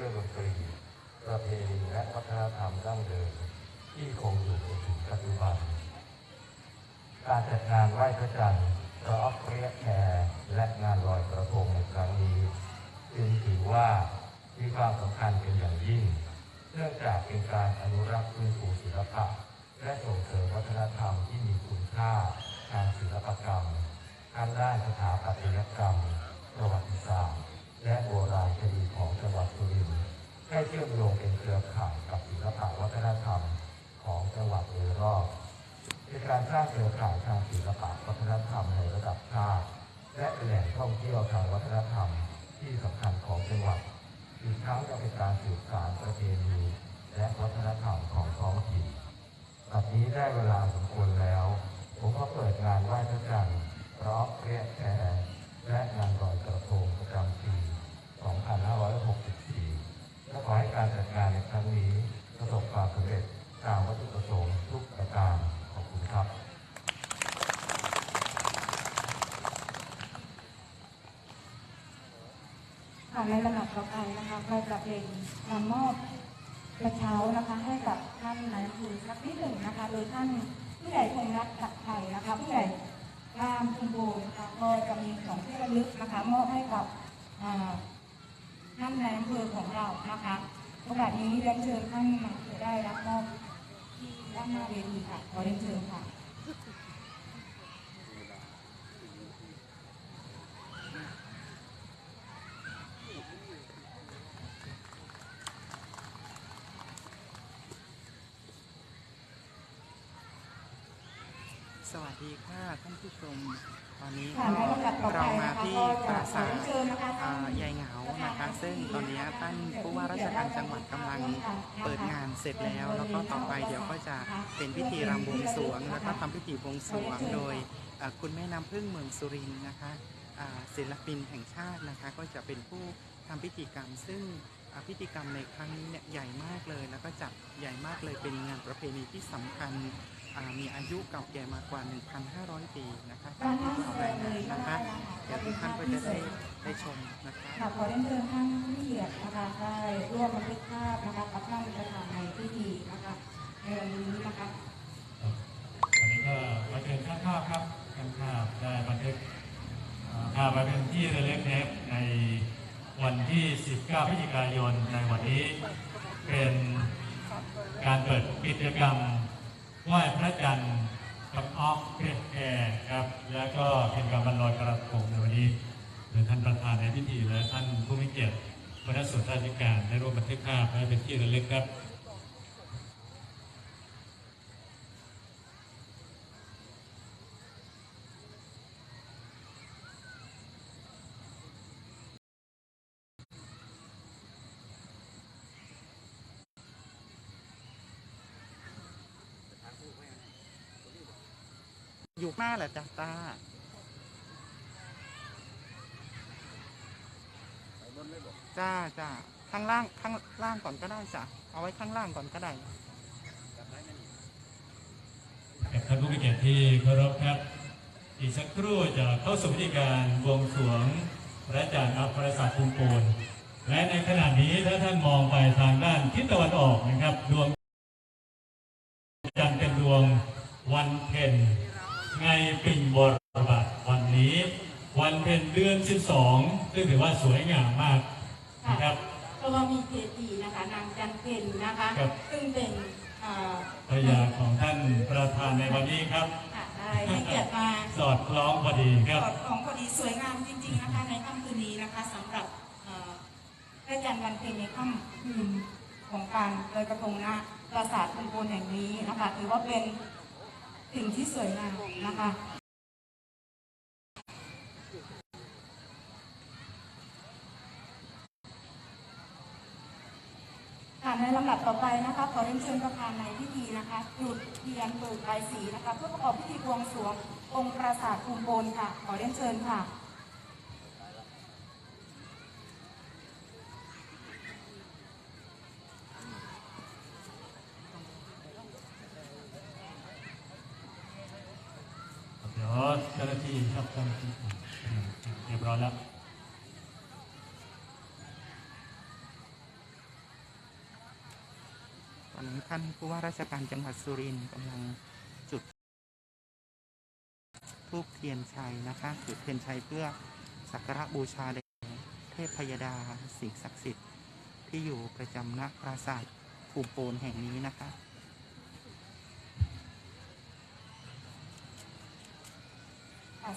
ื่องดนตรีประเพณีและวัฒนธรรมดั้งเดิมที่คงอยู่จนถึงปัจจุบัน การจัดงานไหว้พระจันทร์พระออฟเรียกแคร์และงานลอยกระทงในครั้งนี้จึงถือว่ามีความสำคัญเป็นอย่างยิ่ง เนื่องจากเป็นการอนุรักษ์พื้นฟูศิลปะ และส่งเสริมวัฒนธรรมที่มีคุณค่าทางศิลปกรรมทางด้านสถาปัตยกรรม ประวัติศาสตร์ และโบราณคดีของจังหวัดสุรินทร์ให้เชื่อมโยงเป็นเครือข่ายกับศิลปะวัฒนธรรมของจังหวัดโดยรอบเป็นการสร้างเครือข่ายทางศิลปะวัฒนธรรมในระดับชาติและเป็นแหล่งท่องเที่ยวทางวัฒนธรรมที่สำคัญของจังหวัด อีกทั้งยังเป็นการสืบสานประเพณีและวัฒนธรรมของท้องถิ่นบัดนี้ได้เวลาสมควรแล้ว ผมก็เปิดงานไหว้พระจันทร์ราะเรียกแพรและงานลอยกระทงประจำปี การจัดงานในครั้งนี้ประสบความสำเร็จตามวัตถุประสงค์ทุกประการขอบคุณครับ ค่ะในลำดับต่อไปนะคะเราจะเป็นการมอบกระเช้านะคะ ให้กับท่านนายอำเภอสักนิดหนึ่งนะคะ โดยท่านผู้ใหญ่คงรักจักไทยนะคะ ผู้ใหญ่รามคุณโบนะคะก็จะมีของที่ระลึกนะคะมอบให้กับท่านนายอำเภอของเรานะคะ โอกาสนี้เรียนเชิญท่านนายอำเภอได้รับมอบที่ด้านหน้าเวทีค่ะ ขอเรียนเชิญค่ะสวัสดีค่ะท่านผู้ชม ตอนนี้ค่ะในลำดับต่อไปเรามานะคะที่ก็ปจะราขอสาทเรียนเชิญนะคะอ่าท่านยายเหงานะคะซึ่งตอนนี้ท่านผู้ว่าราชการจังหวัดกำลังเปิดงานเสร็จแล้ว แล้วก็ต่อไปเดี๋ยวก็จะเป็นพิธีรำบวงสรวง แล้วก็ทำพิธีบวงสรวงโดยอ่าคุณแม่น้ำพึ่งเมืองสุรินทร์นะคะอ่าศิลปินแห่งชาตินะคะ ก็จะเป็นผู้ทำพิธีกรรม ซึ่งอ่าพิธีกรรมในครั้งนี้เนี่ยใหญ่มากเลย แล้วก็จัดใหญ่มากเลยเป็นงานประเพณีที่สำคัญอ่า มีอายุเก่าแก่มากว่า 1,500 ปีนะคะด้านหน้าที่เราเลรายยงานก็นะได้คะนะคะเดี๋ยวทุกท่านก็จะได้ได้ชมนะคะค่ะขอเรียนเชิญท่านผู้เกียรตินะคะได้ร่วมบันทึกภาพนะคะกับท่านประธานในพิธีนะคะในวันนี้นะคะวันนี้ก็มาเชิญช่างภาพครับช่างภาพได้บันทึกเอ่อภาพไว้เป็นที่ระลึกนะครับในวันที่ 19 พฤศจิกายนในวันนี้ เป็นการเปิดกิจกรรม ไหว้พระจันทร์กับออฟเกรดแอร์ครับ แล้วก็เป็นการบรรลอยกระทงในวันนี้โดยท่านประธานในพิธีและท่านผู้มีเกียรติคณะส่วนราชการได้ร่วมบันทึกภาพไว้เป็นที่ระลึกครับ อยู่หน้าแหละจ้ะตาจ้าจ้าข้างล่างข้างล่างก่อนก็ได้จ้ะเอาไว้ข้างล่างก่อนก็ได้กับท่านผู้มีเกียรติที่เคารพครับ อีกสักครู่จะเข้าสู่พิธีการบวงสรวงพระจันทร์อัปราสาทภูมิปูนและในขณะนี้ถ้าท่านมองไปทางด้านทิศตะวันออกนะครับดวงจันทร์เป็นดวงวันเพ็ญไงปิ่งบรบัตวันนี้ วันเพ็ญเดือน 12 ซึ่งถือว่าสวยงามมากนะครับเพราะว่ามีเจดีย์นะคะ นางจันเพ็ญนะคะ ครับ ซึ่งเป็นเอ่อภรรยาของท่านประธานในวันนี้ครับ ค่ะได้ให้เกียรติมาสอดคล้องพอดีครับกอดของพอดีสวยงามจริง ๆ นะคะ ในค่ำคืนนี้นะคะสำหรับเอ่อพระจันทร์วันเพ็ญในค่ำคืนของการลอยกระทงณปราสาทคุณโพนแห่งนี้นะคะ ถือว่าเป็นสิ่งที่สวยงามนะคะ ค่ะในลำดับต่อไปนะคะขอเรียนเชิญประธานในพิธีนะคะจุดเทียนเปิดใบายสีนะคะเพื่อประกอบพิธีบวงสรวงองค์ปราสาทภูมิบนค่ะ ขอเรียนเชิญค่ะเดี๋ยวเจ้าหน้าที่ครับเจ้าหน้าที่เรียบร้อยแล้ว อนนี้ท่านผู้ว่าราชการจังหวัดสุรินทร์กำลังจุดธูปเทียนชัยนะคะจุดเทียนชัยเพื่อสักการะบูชาแด่เทพพยดาสิ่งศักดิ์สิทธิ์ที่อยู่ประจำณปราสาทภูมิโปนแห่งนี้นะคะ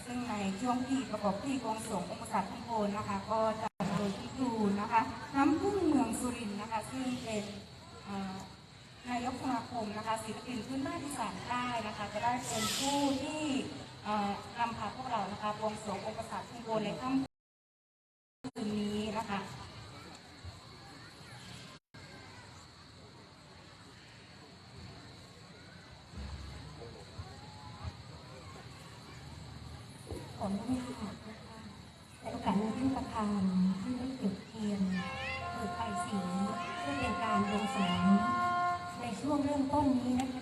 ซึ่งในช่วงที่ประกอบพิธีบวงสรวงองค์ษัตริย์ทุกคนนะคะ ก็จะโดยพิจูนนะคะ น้ำพึ่งเมืองสุรินทร์นะคะ ซึ่งเป็น นายกสมาคมนะคะศิลปินพื้นบ้านอีสานใต้นะคะจะได้เป็นผู้ที่นำพาพวกเรานะคะวงสวงองค์ษัตริย์ทุกคนในค่ำคืนนี้นะคะขออนุญาตนะคะในโอกาสนี้ท่านประธานท่ได้จุดเทียนเปิดไฟสีเพื่อเป็นการบวงสวง ในช่วงเริ่มต้นนี้นะคะ